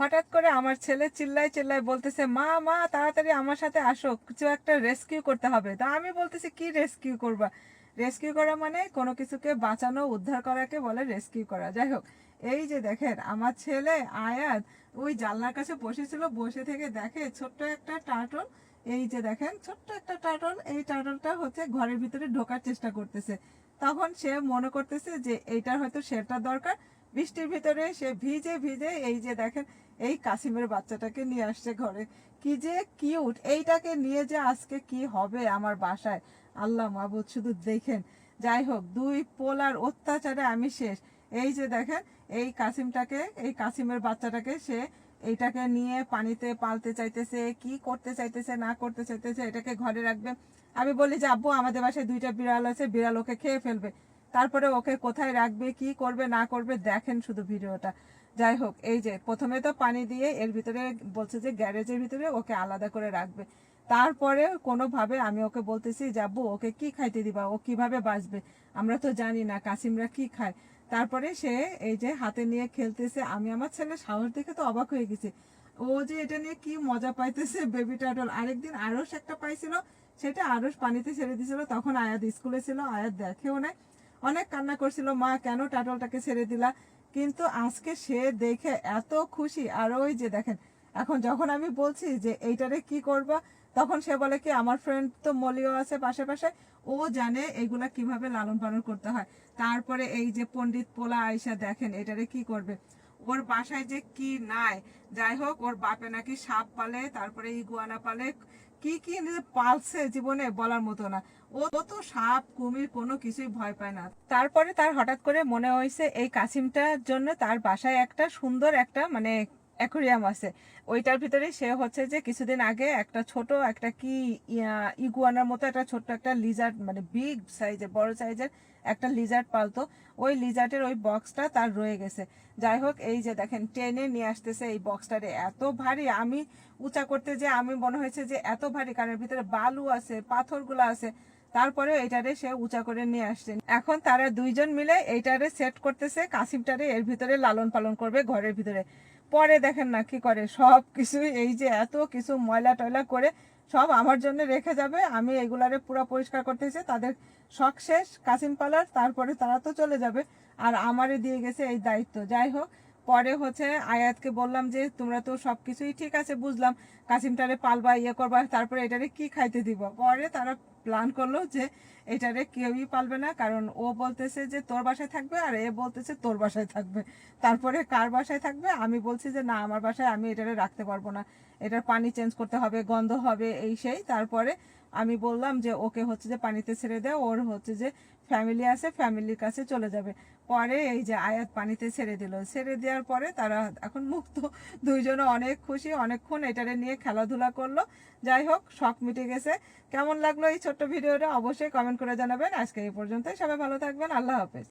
হঠাৎ করে আমার ছেলে চিল্লায় চিল্লায় বলতেছে, মা মা, তাড়াতাড়ি আমার সাথে আসো, কিছু একটা রেস্কিউ করতে হবে। তা আমি বলতেছি, কি রেস্কিউ করবা? রেস্কিউ করা মানে কোনো কিছুকে বাঁচানো, উদ্ধার করাকে বলে রেস্কিউ করা। যাই হোক, এই যে দেখেন, আমার ছেলে আয়াত ওই জানলার কাছে বসেছিল, বসে থেকে দেখে ছোট্ট একটা টার্টল, এই যে দেখেন, ছোট্ট একটা টার্টল, এই টার্টলটা হচ্ছে ঘরের ভিতরে ঢোকার চেষ্টা করতেছে। তখন সে মনে করতেছে যে, এইটার হয়তো শেল্টার দরকার বৃষ্টির ভিতরে সে ভিজে ভিজে এই যে দেখেন, এই কাসিমের বাচ্চাটাকে নিয়ে আসছে ঘরে। কি যে কিউট, এইটাকে নিয়ে যে আজকে কি হবে আমার বাসায়? আল্লাহ মাহবুদ শুধু দেখেন। যাই হোক, দুই পোলার অত্যাচারে আমি শেষ। এই যে দেখেন, এই কাসিমটাকে, এই কাসিমের বাচ্চাটাকে সে এইটাকে নিয়ে পানিতে পালতে চাইতেছে, কি করতে চাইতেছে, না করতে চাইতেছে, এটাকে ঘরে রাখবে। আমি বলি যে, আব্বু, আমাদের বাসায় দুইটা বিড়াল আছে, বিড়াল ওকে খেয়ে ফেলবে। তারপরে ওকে কোথায় রাখবে, কি করবে, না করবে, দেখেন শুধু ভিডিওটা। যাই হোক, এই যে, প্রথমে তো পানি দিয়ে এর ভিতরে বলছে যে গ্যারেজের ভিতরে ওকে আলাদা করে রাখবে। তারপরে কোনোভাবে আমি ওকে বলতেছি, যাব, ওকে কি খাইতে দিবা? ও কীভাবে বাঁচবে? আমরা তো জানি না, কাসিমরা কি খায়? তারপরে সে এই যে হাতে নিয়ে খেলতেছে। আমি আমার ছেলে সাহস দেখে তো অবাক হয়ে গেছি। ও যে এটা নিয়ে কি মজা পাইতেছে বেবি টাটল আরেকদিন আরস একটা পাইছিল, সেটা আরস পানিতে ছেড়ে দিছিল। তখন আয়াত স্কুলে ছিল, আয়াত দেখেও নাই। অনেক কান্না করছিল, মা, কেন টাটলটাকে ছেড়ে দিলা? কিন্তু আজকে সে দেখে এত খুশি। আর ওই যে দেখেন, এখন যখন আমি বলছি যে, এইটারে কি করবা? তখন সে বলে কি, আমার ফ্রেন্ড তো মলিও আছে পাশে পাশে, ও জানে এগুলা কীভাবে লালন পালন করতে হয়। তারপরে এই যে পণ্ডিত পোলা আয়সা দেখেন, এটারে কি করবে? ওর বাসায় যে কি নাই। যাই হোক, ওর বাপে নাকি সাপ পালে, তারপরে ইগুয়ানা পালে। কি কি পালছে জীবনে বলার মতো না। ও তো সাপ, কুমির কোনো কিছুই ভয় পায় না। তারপরে তার হঠাৎ করে মনে হয়েছে, এই কাসিমটার জন্য তার বাসায় একটা সুন্দর একটা মানে অ্যাকোরিয়াম আছে। ওইটার ভিতরে সে হচ্ছে যে কিছুদিন আগে একটা ছোট একটা কি ইগুয়ানার মতো একটা ছোট্ট একটা লিজার্ড মানে বিগ সাইজের বড় সাইজের একটা লিজার্ড পালতো। ওই লিজার্ডের ওই বক্সটা তার রয়ে গেছে। যাই হোক, এই যে দেখেন, টেনে নিয়ে আসতেছে এই বক্সটারে এত ভারী, আমি উঁচা করতে যে আমি মনে হয়েছে যে এত ভারী, কারণ ভিতরে বালু আছে, পাথরগুলো আছে। তারপরে এইটারে সে উঁচা করে নিয়ে আসছে। এখন তারা দুইজন মিলে এইটারে সেট করতেছে, কাসিমটারে এর ভিতরে লালন পালন করবে ঘরের ভিতরে। পরে দেখেন না কি করে, সব কিছু এই যে এত কিছু ময়লা টয়লা করে সব আমার জন্য রেখে যাবে, আমি এগুলারে পুরো পরিষ্কার করতেছি, তাদের শখ শেষ, কাসিম পালার, তারপরে তারা তো চলে যাবে। আর আমারে দিয়ে গেছে এই দায়িত্ব। যাই হোক, পরে হচ্ছে আয়াতকে বললাম যে, তোমরা তো সবকিছুই ঠিক আছে, বুঝলাম। কাসিমটারে পালবা ইয়ে করবা, তারপরে এটারে কি খাইতে দিব? পরে তারা প্ল্যান করল যে এটারে কেউই পালবে না, কারণ ও বলতেছে যে তোর বাসায় থাকবে আর এ বলতেছে তোর বাসায় থাকবে। তারপরে কার বাসায় থাকবে? আমি বলছি যে না, আমার বাসায় আমি এটারে রাখতে পারব না। এটার পানি চেঞ্জ করতে হবে, গন্ধ হবে, এই সেই। তারপরে আমি বললাম যে ওকে হচ্ছে যে পানিতে ছেড়ে দেয় ওর হচ্ছে যে ফ্যামিলি আছে ফ্যামিলির কাছে চলে যাবে। পরে এই যে আয়াত পানিতে ছেড়ে দিল। ছেড়ে দেওয়ার পরে তারা এখন মুক্ত। দুইজনে অনেক খুশি, অনেকক্ষণ এটারে নিয়ে খেলাধুলা করল। যাই হোক, শখ মিটে গেছে। কেমন লাগল এই ছোট্ট ভিডিওটা অবশ্যই কমেন্ট করে জানাবেন। আজকে এই পর্যন্তই। সবাই ভালো থাকবেন। আল্লাহ হাফেজ।